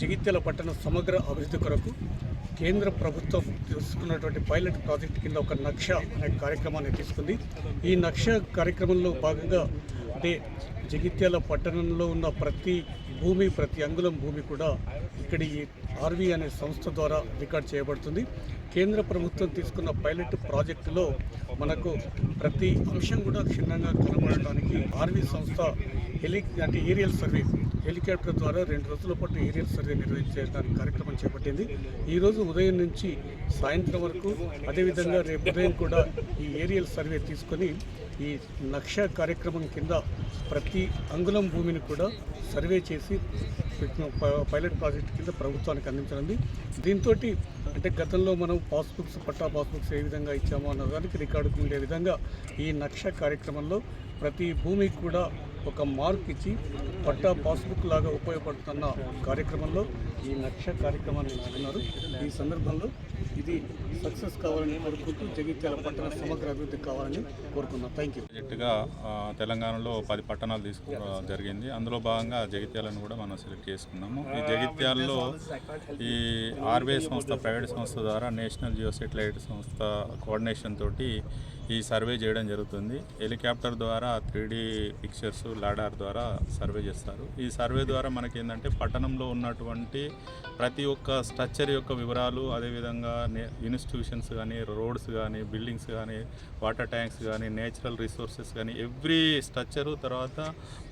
జగిత్యాల పట్టణ సమగ్ర అభివృద్ధి కొరకు కేంద్ర ప్రభుత్వం తీసుకున్నటువంటి పైలట్ ప్రాజెక్ట్ కింద ఒక నక్ష అనే కార్యక్రమాన్ని తీసుకుంది. ఈ నక్ష కార్యక్రమంలో భాగంగా అంటే జగిత్యాల పట్టణంలో ఉన్న ప్రతి భూమి ప్రతి అంగుళం భూమి కూడా ఇక్కడి ఈ ఆర్వి అనే సంస్థ ద్వారా రికార్డ్ చేయబడుతుంది. కేంద్ర ప్రభుత్వం తీసుకున్న పైలట్ ప్రాజెక్టులో మనకు ప్రతి అంశం కూడా క్షుణ్ణంగా కనబడడానికి ఆర్వి సంస్థ హెలి అంటే ఏరియల్ సర్వే హెలికాప్టర్ ద్వారా రెండు రోజుల పాటు ఏరియల్ సర్వే నిర్వహించడానికి కార్యక్రమం చేపట్టింది. ఈరోజు ఉదయం నుంచి సాయంత్రం వరకు అదేవిధంగా రేపు ఉదయం కూడా ఈ ఏరియల్ సర్వే తీసుకొని ఈ నక్ష కార్యక్రమం కింద ప్రతి అంగుళం భూమిని కూడా సర్వే చేసి పెట్టిన పైలట్ ప్రాజెక్ట్ కింద ప్రభుత్వానికి అందించనుంది. దీంతో అంటే గతంలో మనం పాస్బుక్స్ పట్టా పాస్బుక్స్ ఏ విధంగా ఇచ్చామో అన్న దానికి రికార్డుకు ఉండే విధంగా ఈ నక్ష కార్యక్రమంలో ప్రతి భూమికి కూడా ఒక మార్క్ ఇచ్చి పట్టా పాస్బుక్ లాగా ఉపయోగపడుతున్న కార్యక్రమంలో ఈ లక్ష్య కార్యక్రమాన్ని ఇస్తున్నారు ఈ సందర్భంలో ఇది సక్సెస్ కావాలని కోరుకుంటూ జగిత్యాల పట్టణ సమగ్ర అభివృద్ధి కావాలని కోరుకున్నాం థ్యాంక్ యూ ప్రాజెక్టుగా తెలంగాణలో పది పట్టణాలు తీసుకోవడం జరిగింది. అందులో భాగంగా జగిత్యాలను కూడా మనం సెలెక్ట్ చేసుకున్నాము. ఈ జగిత్యాలలో ఈ ఆర్బీఐ సంస్థ ప్రైవేట్ సంస్థ ద్వారా నేషనల్ జియో సెటిలైట్ సంస్థ కోఆర్డినేషన్ తోటి ఈ సర్వే చేయడం జరుగుతుంది. హెలికాప్టర్ ద్వారా త్రీ పిక్చర్స్ లాడార్ ద్వారా సర్వే చేస్తారు. ఈ సర్వే ద్వారా మనకి ఏంటంటే పట్టణంలో ఉన్నటువంటి ప్రతి ఒక్క స్ట్రక్చర్ యొక్క వివరాలు అదేవిధంగా నే- ఇన్స్టిట్యూషన్స్ కానీ రోడ్స్ కానీ బిల్డింగ్స్ కానీ వాటర్ ట్యాంక్స్ కానీ నేచురల్ రిసోర్సెస్ కానీ ఎవ్రీ స్ట్రక్చరు తర్వాత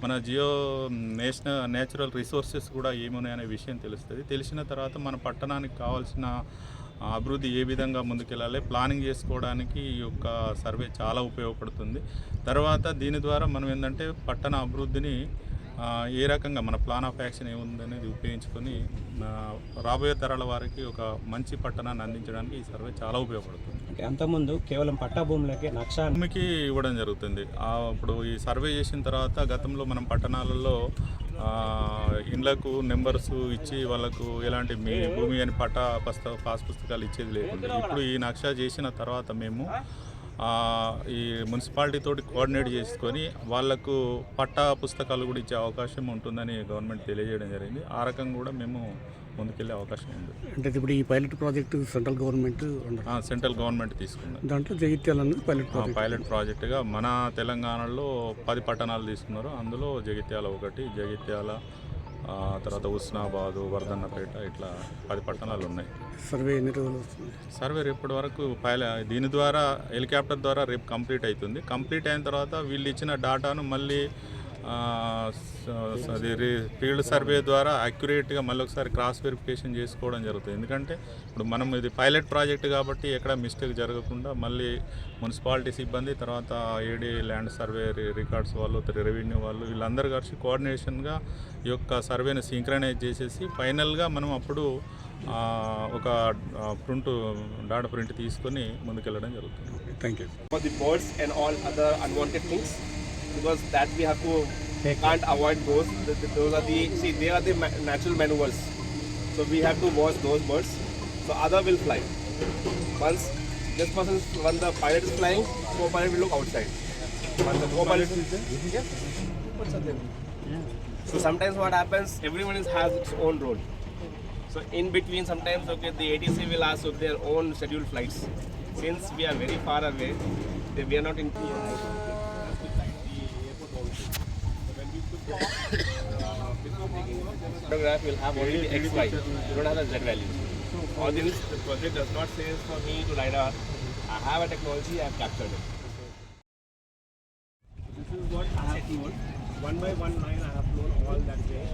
మన జియో నేషనల్ నేచురల్ రిసోర్సెస్ కూడా ఏమున్నాయనే విషయం తెలుస్తుంది. తెలిసిన తర్వాత మన పట్టణానికి కావాల్సిన అభివృద్ధి ఏ విధంగా ముందుకెళ్ళాలి ప్లానింగ్ చేసుకోవడానికి ఈ యొక్క సర్వే చాలా ఉపయోగపడుతుంది. తర్వాత దీని ద్వారా మనం ఏంటంటే పట్టణ అభివృద్ధిని ఏ రకంగా మన ప్లాన్ ఆఫ్ యాక్షన్ ఏముందనేది ఉపయోగించుకొని రాబోయే తరాల వారికి ఒక మంచి పట్టణాన్ని అందించడానికి ఈ సర్వే చాలా ఉపయోగపడుతుంది. అంటే అంతకుముందు కేవలం పట్టా భూములకే నక్ష భూమికి ఇవ్వడం జరుగుతుంది. ఇప్పుడు ఈ సర్వే చేసిన తర్వాత గతంలో మనం పట్టణాలలో ఇండ్లకు నెంబర్స్ ఇచ్చి వాళ్ళకు ఎలాంటి మీ భూమి అని పట్టా పస్త పాస్ పుస్తకాలు ఇచ్చేది లేకుండా ఇప్పుడు ఈ నక్ష చేసిన తర్వాత మేము ఈ మున్సిపాలిటీ తోటి కోఆర్డినేట్ చేసుకొని వాళ్ళకు పట్టా పుస్తకాలు కూడా ఇచ్చే అవకాశం ఉంటుందని గవర్నమెంట్ తెలియజేయడం జరిగింది. ఆ రకంగా కూడా మేము ముందుకెళ్ళే అవకాశం ఉంది. అంటే ఇప్పుడు ఈ pilot project central government central government తీసుకుంది. దాంట్లో జగిత్యాల పైలట్ పైలట్ ప్రాజెక్టుగా మన తెలంగాణలో పది పట్టణాలు తీసుకున్నారు. అందులో జగిత్యాల ఒకటి జగిత్యాల తర్వాత ఉస్నాబాదు వర్ధన్నపేట ఇట్లా పది పట్టణాలు ఉన్నాయి సర్వే ఎన్ని రోజులు వస్తుంది? సర్వే రేపటి వరకు పైల దీని ద్వారా హెలికాప్టర్ ద్వారా రేపు కంప్లీట్ అవుతుంది. కంప్లీట్ అయిన తర్వాత వీళ్ళు ఇచ్చిన డాటాను మళ్ళీ అది రి- ఫీల్డ్ సర్వే ద్వారా అక్యురేట్గా మళ్ళీ ఒకసారి క్రాస్ వెరిఫికేషన్ చేసుకోవడం జరుగుతుంది. ఎందుకంటే ఇప్పుడు మనం ఇది పైలట్ ప్రాజెక్ట్ కాబట్టి ఎక్కడ మిస్టేక్ జరగకుండా మళ్ళీ మున్సిపాలిటీ సిబ్బంది తర్వాత ఏడీ ల్యాండ్ సర్వే రికార్డ్స్ వాళ్ళు రెవెన్యూ వాళ్ళు వీళ్ళందరూ కలిసి కోఆర్డినేషన్గా ఈ యొక్క సర్వేని సింక్రనైజ్ చేసేసి ఫైనల్గా మనం అప్పుడు ఆ, ఒక ప్రింట్ డాటా ప్రింట్ తీసుకొని ముందుకెళ్ళడం జరుగుతుంది. Thank you for the birds and all other unwanted things because that we have to can't avoid those. Th- th- those are the see they are the natural maneuvers. So we have to watch those birds. So other will fly. Once this person when the pilot is flying co-pilot will look outside. When the co-pilot is there? So sometimes what happens everyone is, has its own role. So in between sometimes okay the ATC will ask of their own scheduled flights. Since we are very far away they, we are not in photograph will have only the X, Y. You don't have the Z value. Or this the project does not say for me to LiDAR. I have a technology, I have captured it. This is what I have flown. One by one line I have flown all that way.